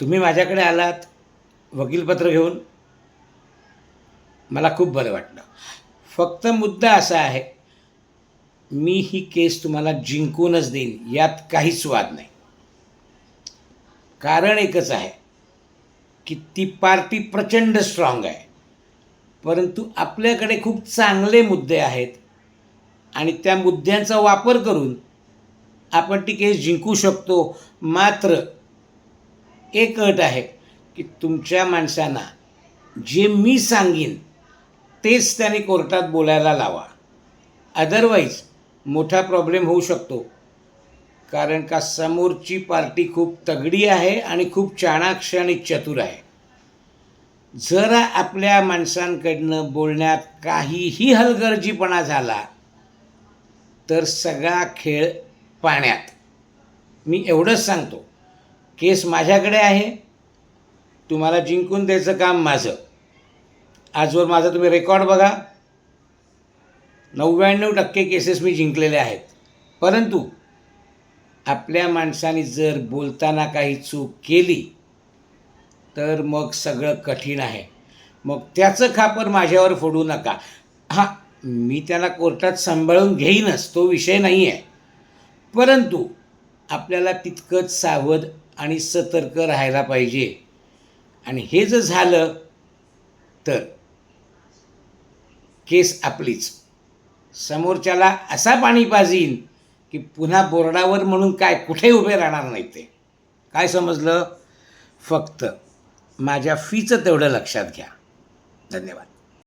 तुम्ही माझ्याकडे आलात वकीलपत्र घेऊन. मला खूप बरं वाटलं. फक्त मुद्दा असा आहे मी ही केस तुम्हाला जिंकूनच देईन यात काहीच वाद नाही. कारण एकच आहे की ती पार्टी प्रचंड स्ट्रॉंग आहे. परंतु आपल्याकडे खूप चांगले मुद्दे आहेत आणि त्या मुद्द्यांचा वापर करून आपण ती केस जिंकू शकतो मात्र एक अट आहे की तुमच्या माणसांना जे मी सांगीन तेच त्याने कोर्टात बोलायला लावा. अदरवाईज मोठा प्रॉब्लेम होऊ शकतो. कारण का समोरची पार्टी खूप तगडी आहे आणि खूप चाणाक्ष आणि चतुर आहे. जरा आपल्या माणसांकडनं बोलण्यात काहीही हलगर्जीपणा झाला तर सगळा खेळ पाण्यात. मी एवढंच सांगतो. केस माझ्याकडे आहे. तुम्हाला जिंकून द्यायचं काम माझं. आजवर माझा तुम्ही रेकॉर्ड बघा. नव्याण्णव टक्के केसेस मी जिंकलेले आहेत. परंतु आपल्या माणसाने जर बोलताना काही चूक केली तर मग सगळं कठीण आहे. मग त्याचं खापर माझ्यावर फोडू नका. हां मी त्याला कोर्टात सांभाळून घेईनच तो विषय नाही आहे परंतु आपल्याला तितकंच सावध आणि सतर्क राहायला पाहिजे. आणि हे जर झालं तर केस आपलीच. समोरच्याला असा पाणी पाजीन की पुन्हा बोर्डावर म्हणून काय कुठे उभे राहणार नाही ते. काय समजलं? फक्त माझ्या फीचं तेवढं लक्षात घ्या. धन्यवाद.